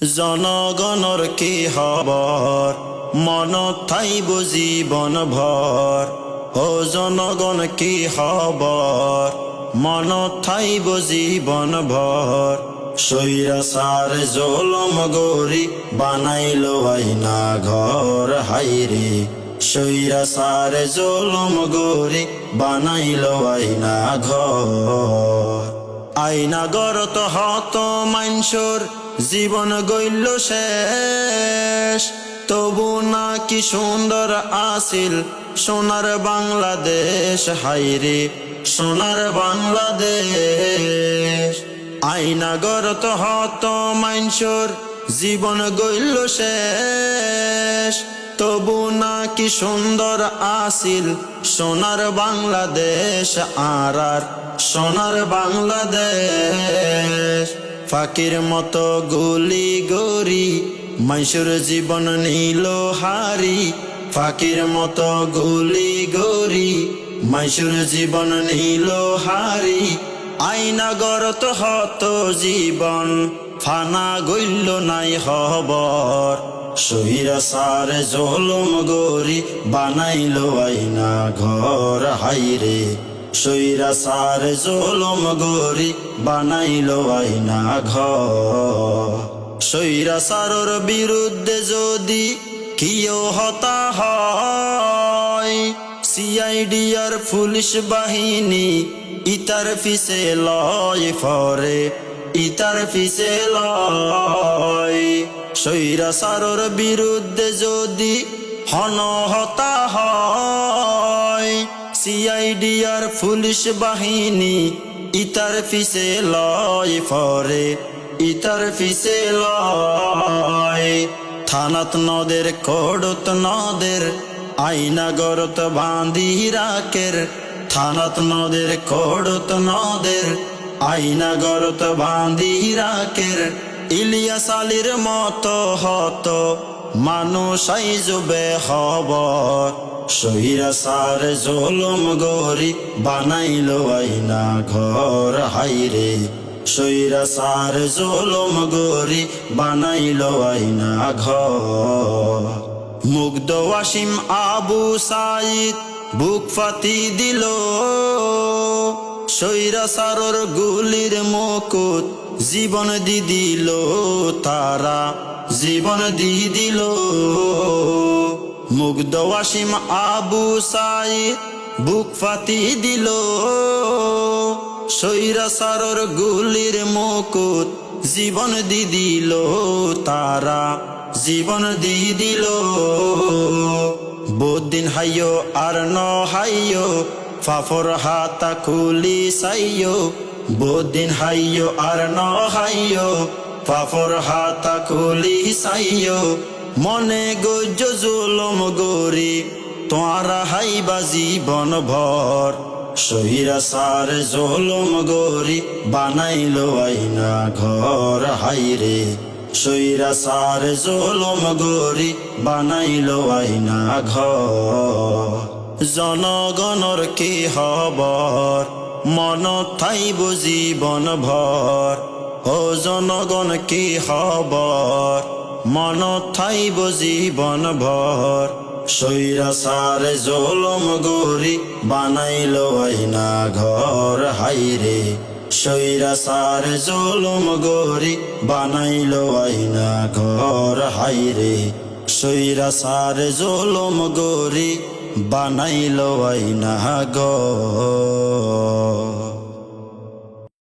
জনগণর কি হবর মন থাইব জীবন ভর ও জনগণ কি হবর মন থাইব জীবন ভর সৈরা সার জলম গরি বানাইল আইনা ঘর হাইরে সৈরা সার জলম গরি বানাইল আইনা ঘর আইনা গরত হত মাইনসর জীবন গইল শেষ। তবু না কি সুন্দর আসিল সোনার বাংলাদেশ। হাইরে সোনার বাংলাদেশ। আইনা গরত হত মাইনসর জীবন গইল শেষ। তবু না কি সুন্দর আসিল সোনার বাংলাদেশ। আর আর সোনার বাংলাদেশ। ফাকির মতো গুলি গরি মাইসুর জীবন নীল হারি। ফাকির মতো গুলি গরি মাইসুর জীবন নীল হারি। আইনা গরত হত জীবন, ফানা গইল নাই হবর সহিরা সারে জলম গরি, বানাইল আইনা ঘর হাইরে সৈরা সারে জলম গরি বানাইল আইনা ঘর। সৈরা সারর বিরুদ্ধে যদি কিও হতা হয় সিআইডি আর পুলিশ বাহিনী ইতার ফিসে লয় ফরে, ইতার ফিসে লয়। সৈরা বিরুদ্ধে যদি হনহতা হয় সিআইডি আর পুলিশ বাহিনী, ইতার ফিসে লয় ফরে, ইতার ফিসে লয়। থানাত নদের, কড়ত নদের আইনা গরত বাঁধি রাকের থানাত নদের, কড়ত নদের আইনা গরত বাঁধি রাকের ইলিয়াস আলীর মতো হত মানুষ হবর সহিরা সার জলম গরি বানাইল আইনা ঘর হাইরে সৈরা সার জলম গরি বানাইল আইনা ঘর। মুগ্ধ ওয়াসিম আবু সাইদ বুক ফাতি দিল। সৈরা সারর গুলির মুকুট জীবন দি দিল। তারা জীবন দি দিল। মুগ্ধ ওয়াসিম আবু সাইদ বুক ফাতি দিল। সৈরা সারর গুলির মুকুট জীবন দি দিল। তারা জীবন দি দিল। বুদিন হাইয়ো আর ন হাইয়ো, ফাফর হাতা খুলি সাইয়ো। বুদিন হাইয়ো আর ন হাইয়ো, ফাফর হাতা খুলি সাইয়ো। মনে গজ্জ জুলম গরি তোয়ারা হাইবা জীবন ভর। সহিরা সার জলম গরি, বানাইল আইনা ঘর, হাইরে। সৈরা সার জলম গরি, বানাইল আইনা ঘর। জনগণর কি হবর মন থাইব জীবন ভর। ও জনগণ, কি হবর মন থাইব জীবন ভর। সৈরা সারে জলম গরি, বানাইল আইনা ঘর। হাইরে সৈরা সারে জলম গরি, বানাইল আইনা ঘর। হাইরে সৈরা সারে জলম গরি, বানাইল আইনা ঘর।